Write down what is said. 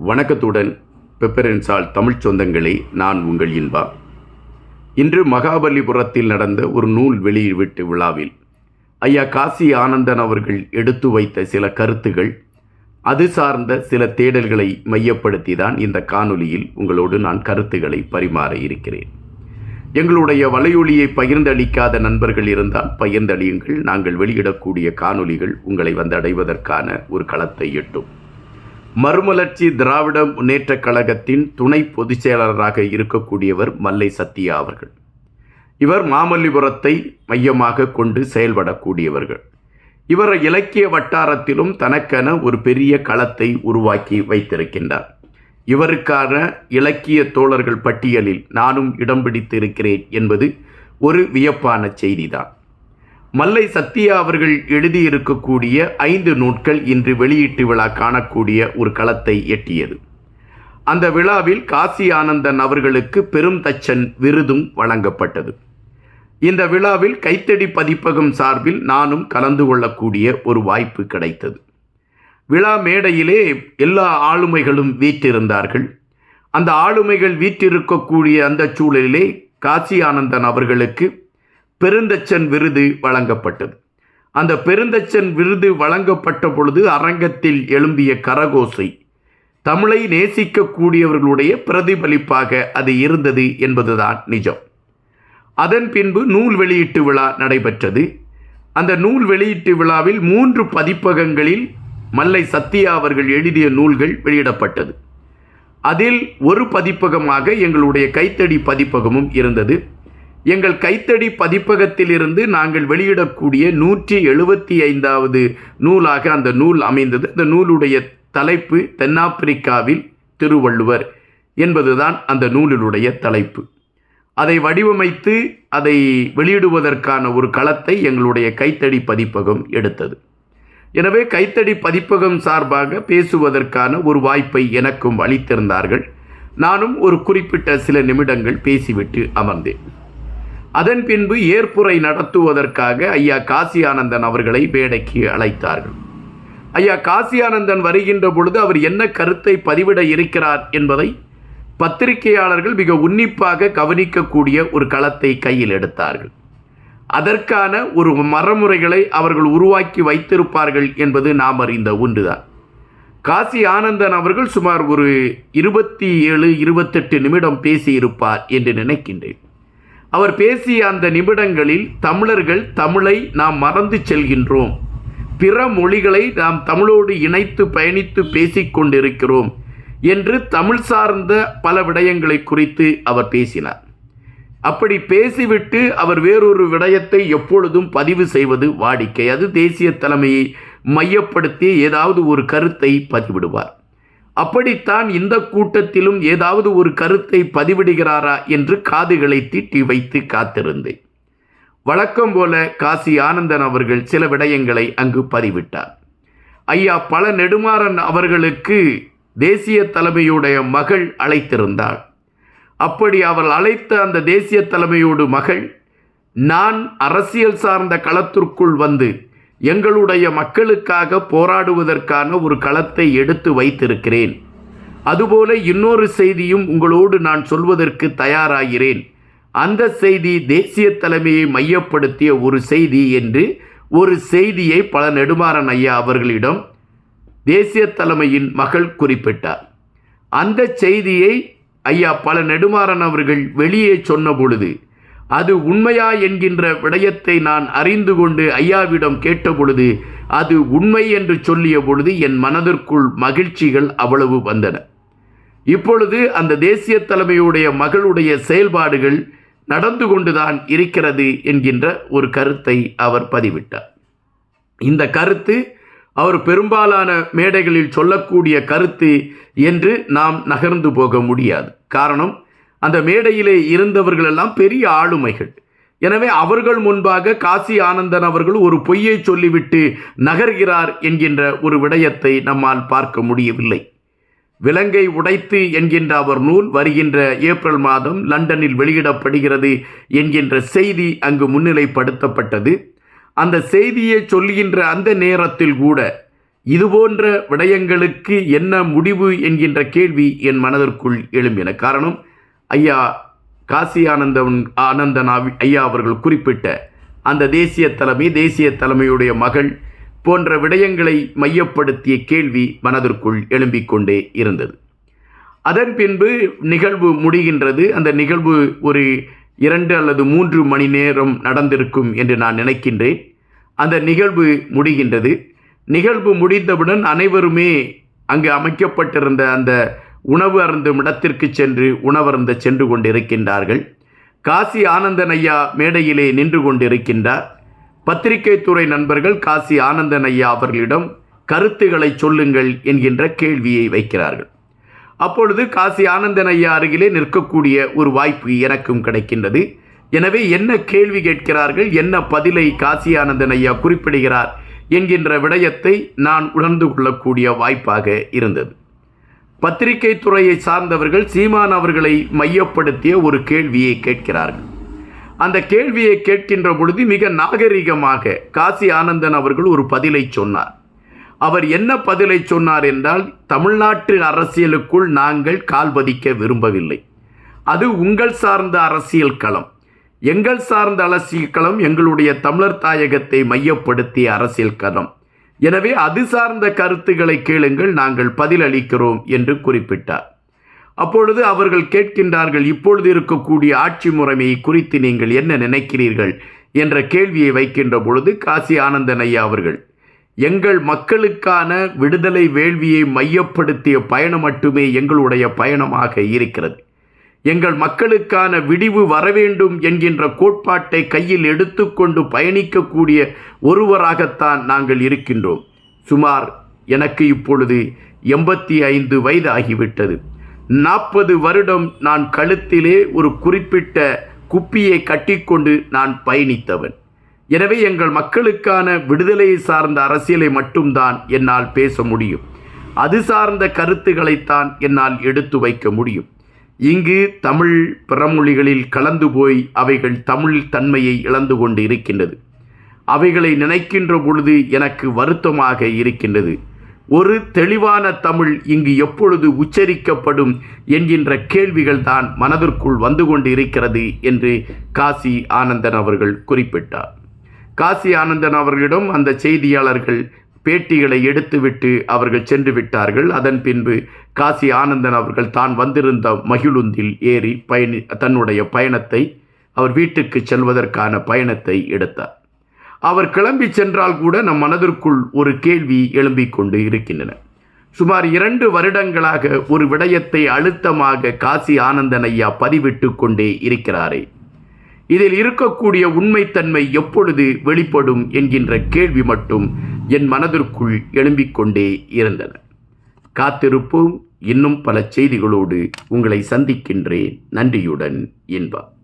வணக்கத்துடன் பெப்பரன்சால் தமிழ்ச் சொந்தங்களே நான் உங்கள் இன்பா. இன்று மகாபலிபுரத்தில் நடந்த ஒரு நூல் வெளியீட்டு விழாவில் ஐயா காசி ஆனந்தன் அவர்கள் எடுத்து வைத்த சில கருத்துகள் அது சார்ந்த சில தேடல்களை மையப்படுத்தி தான் இந்த காணொலியில் உங்களோடு நான் கருத்துக்களை பரிமாற இருக்கிறேன். எங்களுடைய வலையொலியை பகிர்ந்தளிக்காத நண்பர்கள் இருந்தால் பகிர்ந்தளியுங்கள். நாங்கள் வெளியிடக்கூடிய காணொலிகள் உங்களை வந்தடைவதற்கான ஒரு களத்தை எட்டும். மறுமலர்ச்சி திராவிட முன்னேற்றக் கழகத்தின் துணை பொதுச் செயலாளராக இருக்கக்கூடியவர் மல்லை சத்யா அவர்கள். இவர் மாமல்லிபுரத்தை மையமாக கொண்டு செயல்படக்கூடியவர்கள். இவர் இலக்கிய வட்டாரத்திலும் தனக்கென ஒரு பெரிய களத்தை உருவாக்கி வைத்திருக்கின்றார். இவருக்கான இலக்கிய தோழர்கள் பட்டியலில் நானும் இடம் பிடித்திருக்கிறேன் என்பது ஒரு வியப்பான செய்திதான். மல்லை சத்யா அவர்கள் எழுதியிருக்கக்கூடிய ஐந்து நூட்கள் இன்று வெளியீட்டு விழா காணக்கூடிய ஒரு களத்தை எட்டியது. அந்த விழாவில் காசி ஆனந்தன் அவர்களுக்கு பெரும் தச்சன் விருதும் வழங்கப்பட்டது. இந்த விழாவில் கைத்தடி பதிப்பகம் சார்பில் நானும் கலந்து கொள்ளக்கூடிய ஒரு வாய்ப்பு கிடைத்தது. விழா மேடையிலே எல்லா ஆளுமைகளும் வீற்றிருந்தார்கள். அந்த ஆளுமைகள் வீற்றிருக்கக்கூடிய அந்த சூழலிலே காசி ஆனந்தன் அவர்களுக்கு பெருந்தச்சன் விருது வழங்கப்பட்டது. அந்த பெருந்தச்சன் விருது வழங்கப்பட்ட பொழுது அரங்கத்தில் எழும்பிய கரகோசை தமிழை நேசிக்கக்கூடியவர்களுடைய பிரதிபலிப்பாக அது இருந்தது என்பதுதான் நிஜம். அதன் பின்பு நூல் வெளியீட்டு விழா நடைபெற்றது. அந்த நூல் வெளியீட்டு விழாவில் மூன்று பதிப்பகங்களில் மல்லை சத்யா அவர்கள் எழுதிய நூல்கள் வெளியிடப்பட்டது. அதில் ஒரு பதிப்பகமாக எங்களுடைய கைத்தடி பதிப்பகமும் இருந்தது. எங்கள் கைத்தடி பதிப்பகத்திலிருந்து நாங்கள் வெளியிடக்கூடிய நூற்றி எழுபத்தி ஐந்தாவது நூலாக அந்த நூல் அமைந்தது. அந்த நூலுடைய தலைப்பு தென்னாப்பிரிக்காவில் திருவள்ளுவர் என்பதுதான் அந்த நூலினுடைய தலைப்பு. அதை வடிவமைத்து அதை வெளியிடுவதற்கான ஒரு களத்தை எங்களுடைய கைத்தடி பதிப்பகம் எடுத்தது. எனவே கைத்தடி பதிப்பகம் சார்பாக பேசுவதற்கான ஒரு வாய்ப்பை எனக்கும் அளித்திருந்தார்கள். நானும் ஒரு குறிப்பிட்ட சில நிமிடங்கள் பேசிவிட்டு அமர்ந்தேன். அதன் பின்பு ஏற்புரை நடத்துவதற்காக ஐயா காசி ஆனந்தன் அவர்களை வேடைக்கு அழைத்தார்கள். ஐயா காசி ஆனந்தன் வருகின்ற பொழுது அவர் என்ன கருத்தை பதிவிட இருக்கிறார் என்பதை பத்திரிகையாளர்கள் மிக உன்னிப்பாக கவனிக்கக்கூடிய ஒரு களத்தை கையில் எடுத்தார்கள். அதற்கான ஒரு மரமுறைகளை அவர்கள் உருவாக்கி வைத்திருப்பார்கள் என்பது நாம் அறிந்த ஒன்றுதான். காசி ஆனந்தன் அவர்கள் சுமார் ஒரு இருபத்தி ஏழு இருபத்தெட்டு நிமிடம் பேசியிருப்பார் என்று நினைக்கின்றேன். அவர் பேசிய அந்த நிமிடங்களில் தமிழர்கள் தமிழை நாம் மறந்து செல்கின்றோம். பிற மொழிகளை நாம் தமிழோடு இணைத்து பயணித்து பேசிக்கொண்டிருக்கிறோம் என்று தமிழ் சார்ந்த பல விடயங்களை குறித்து அவர் பேசினார். அப்படி பேசிவிட்டு அவர் வேறொரு விடயத்தை எப்பொழுதும் பதிவு செய்வது வாடிக்கை. அது தேசிய தலைமையை மையப்படுத்தி ஏதாவது ஒரு கருத்தை பதிவிடுவார். அப்படித்தான் இந்த கூட்டத்திலும் ஏதாவது ஒரு கருத்தை பதிவிடுகிறாரா என்று காதுகளை தீட்டி வைத்து காத்திருந்தேன். வழக்கம் போல காசி ஆனந்தன் அவர்கள் சில விடயங்களை அங்கு பதிவிட்டார். ஐயா பல நெடுமாறன் அவர்களுக்கு தேசிய தலைமையுடைய மகள் அழைத்திருந்தாள். அப்படி அவள் அழைத்த அந்த தேசிய தலைமையோடு மகள் நான் அரசியல் சார்ந்த களத்திற்குள் வந்து எங்களுடைய மக்களுக்காக போராடுவதற்கான ஒரு களத்தை எடுத்து வைத்திருக்கிறேன். அதுபோல இன்னொரு செய்தியும் உங்களோடு நான் சொல்வதற்கு தயாராகிறேன். அந்த செய்தி தேசிய தலைமையை மையப்படுத்திய ஒரு செய்தி என்று ஒரு செய்தியை பல நெடுமாறன் ஐயா அவர்களிடம் தேசிய தலைமையின் மகள் குறிப்பிட்டார். அந்த செய்தியை ஐயா பல நெடுமாறன் அவர்கள் வெளியே சொன்ன பொழுது அது உண்மையா என்கின்ற விடயத்தை நான் அறிந்து கொண்டு ஐயாவிடம் கேட்டபொழுது அது உண்மை என்று சொல்லிய பொழுது என் மனதிற்குள் மகிழ்ச்சிகள் அவ்வளவு வந்தன. இப்பொழுது அந்த தேசிய தலைமையுடைய மகளுடைய செயல்பாடுகள் நடந்து கொண்டுதான் இருக்கிறது என்கின்ற ஒரு கருத்தை அவர் பதிவிட்டார். இந்த கருத்து அவர் பெரும்பாலான மேடைகளில் சொல்லக்கூடிய கருத்து என்று நாம் நகர்ந்து போக முடியாது. காரணம் அந்த மேடையிலே இருந்தவர்களெல்லாம் பெரிய ஆளுமைகள். எனவே அவர்கள் முன்பாக காசி ஆனந்தன் அவர்கள் ஒரு பொய்யை சொல்லிவிட்டு நகர்கிறார் என்கின்ற ஒரு விடயத்தை நம்மால் பார்க்க முடியவில்லை. விலங்கை உடைத்து என்கின்ற அவர் நூல் வருகின்ற ஏப்ரல் மாதம் லண்டனில் வெளியிடப்படுகிறது என்கின்ற செய்தி அங்கு முன்னிலைப்படுத்தப்பட்டது. அந்த செய்தியை சொல்லுகின்ற அந்த நேரத்தில் கூட இதுபோன்ற விடயங்களுக்கு என்ன முடிவு என்கின்ற கேள்வி என் மனதிற்குள் எழும்பின காரணம் ஐயா காசி ஆனந்தவன் ஆனந்தன் ஐயா அவர்கள் குறிப்பிட்ட அந்த தேசிய தலைமை தேசிய தலைமையுடைய மகள் போன்ற விடயங்களை மையப்படுத்திய கேள்வி மனதிற்குள் எழும்பிக் கொண்டே இருந்தது. அதன் பின்பு நிகழ்வு முடிகின்றது. அந்த நிகழ்வு ஒரு இரண்டு அல்லது மூன்று மணி நேரம் நடந்திருக்கும் என்று நான் நினைக்கின்றேன். அந்த நிகழ்வு முடிகின்றது. நிகழ்வு முடிந்தவுடன் அனைவருமே அங்கு அமைக்கப்பட்டிருந்த அந்த உணவு அருந்தும் இடத்திற்கு சென்று உணவருந்த சென்று கொண்டிருக்கின்றார்கள். காசி ஆனந்தன் ஐயா மேடையிலே நின்று கொண்டிருக்கின்றார். பத்திரிகை துறை நண்பர்கள் காசி ஆனந்தன் ஐயா அவர்களிடம் கருத்துக்களை சொல்லுங்கள் என்கின்ற கேள்வியை வைக்கிறார்கள். அப்பொழுது காசி ஆனந்தன் ஐயா அருகிலே நிற்கக்கூடிய ஒரு வாய்ப்பு எனக்கும் கிடைக்கின்றது. எனவே என்ன கேள்வி கேட்கிறார்கள் என்ன பதிலை காசி ஆனந்தன் ஐயா குறிப்பிடுகிறார் என்கின்ற விடயத்தை நான் உணர்ந்து கொள்ளக்கூடிய வாய்ப்பாக இருந்தது. பத்திரிகை துறையை சார்ந்தவர்கள் சீமான் அவர்களை மையப்படுத்திய ஒரு கேள்வியை கேட்கிறார்கள். அந்த கேள்வியை கேட்கின்ற பொழுது மிக நாகரிகமாக காசி ஆனந்தன் அவர்கள் ஒரு பதிலை சொன்னார். அவர் என்ன பதிலை சொன்னார் என்றால் தமிழ்நாட்டு அரசியலுக்குள் நாங்கள் கால் பதிக்க விரும்பவில்லை. அது உங்கள் சார்ந்த அரசியல் களம். எங்கள் சார்ந்த அரசியல் களம் எங்களுடைய தமிழர் தாயகத்தை மையப்படுத்திய அரசியல் களம். எனவே அது சார்ந்த கருத்துக்களை கேளுங்கள் நாங்கள் பதிலளிக்கிறோம் என்று குறிப்பிட்டார். அப்பொழுது அவர்கள் கேட்கின்றார்கள் இப்பொழுது இருக்கக்கூடிய ஆட்சி முறைமையை குறித்து நீங்கள் என்ன நினைக்கிறீர்கள்? என்ற கேள்வியை வைக்கின்ற பொழுது காசி ஆனந்தன் ஐயா அவர்கள் எங்கள் மக்களுக்கான விடுதலை வேள்வியை மையப்படுத்திய பயணம் மட்டுமே எங்களுடைய பயணமாக இருக்கிறது. எங்கள் மக்களுக்கான விடிவு வரவேண்டும் என்கின்ற கோட்பாட்டை கையில் எடுத்துக்கொண்டு பயணிக்கக்கூடிய ஒருவராகத்தான் நாங்கள் இருக்கின்றோம். சுமார் எனக்கு இப்பொழுது எண்பத்தி ஐந்து வயது ஆகிவிட்டது நாற்பது வருடம் நான் கழுத்திலே ஒரு குறிப்பிட்ட குப்பியை கட்டிக்கொண்டு நான் பயணித்தவன். எனவே எங்கள் மக்களுக்கான விடுதலையை சார்ந்த அரசியலை மட்டும்தான் என்னால் பேச முடியும். அது சார்ந்த கருத்துக்களைத்தான் என்னால் எடுத்து வைக்க முடியும். இங்கு தமிழ் பிறமொழிகளில் கலந்து போய் அவைகள் தமிழ் தன்மையை இழந்து கொண்டு இருக்கின்றது அவைகளை நினைக்கின்ற பொழுது எனக்கு வருத்தமாக இருக்கின்றது. ஒரு தெளிவான தமிழ் இங்கு எப்பொழுது உச்சரிக்கப்படும் என்கின்ற கேள்விகள் தான் மனதிற்குள் வந்து கொண்டு இருக்கிறது என்று காசி ஆனந்தன் அவர்கள் குறிப்பிட்டார். காசி ஆனந்தன் அவர்களிடம் அந்த செய்தியாளர்கள் பேட்டிகளை எடுத்துவிட்டு அவர்கள் சென்று விட்டார்கள். அதன் பின்பு காசி ஆனந்தன் அவர்கள் தான் வந்திருந்த மகிழுந்தில் ஏறி பயணி தன்னுடைய பயணத்தை அவர் வீட்டுக்கு செல்வதற்கான பயணத்தை எடுத்தார். அவர் கிளம்பி சென்றால் கூட நம் மனதிற்குள் ஒரு கேள்வி எழும்பிக் கொண்டு இருக்கின்றன. சுமார் இரண்டு வருடங்களாக ஒரு விடயத்தை அழுத்தமாக காசி ஆனந்தன் ஐயா பதிவிட்டு கொண்டே இருக்கிறாரே. இதில் இருக்கக்கூடிய உண்மைத்தன்மை எப்பொழுது வெளிப்படும் என்கின்ற கேள்வி மட்டும் என் மனதிற்குள் எழும்பிக் கொண்டே இருந்தன. காத்திருப்போம். இன்னும் பல செய்திகளோடு உங்களை சந்திக்கின்றேன். நன்றியுடன் இன்பா.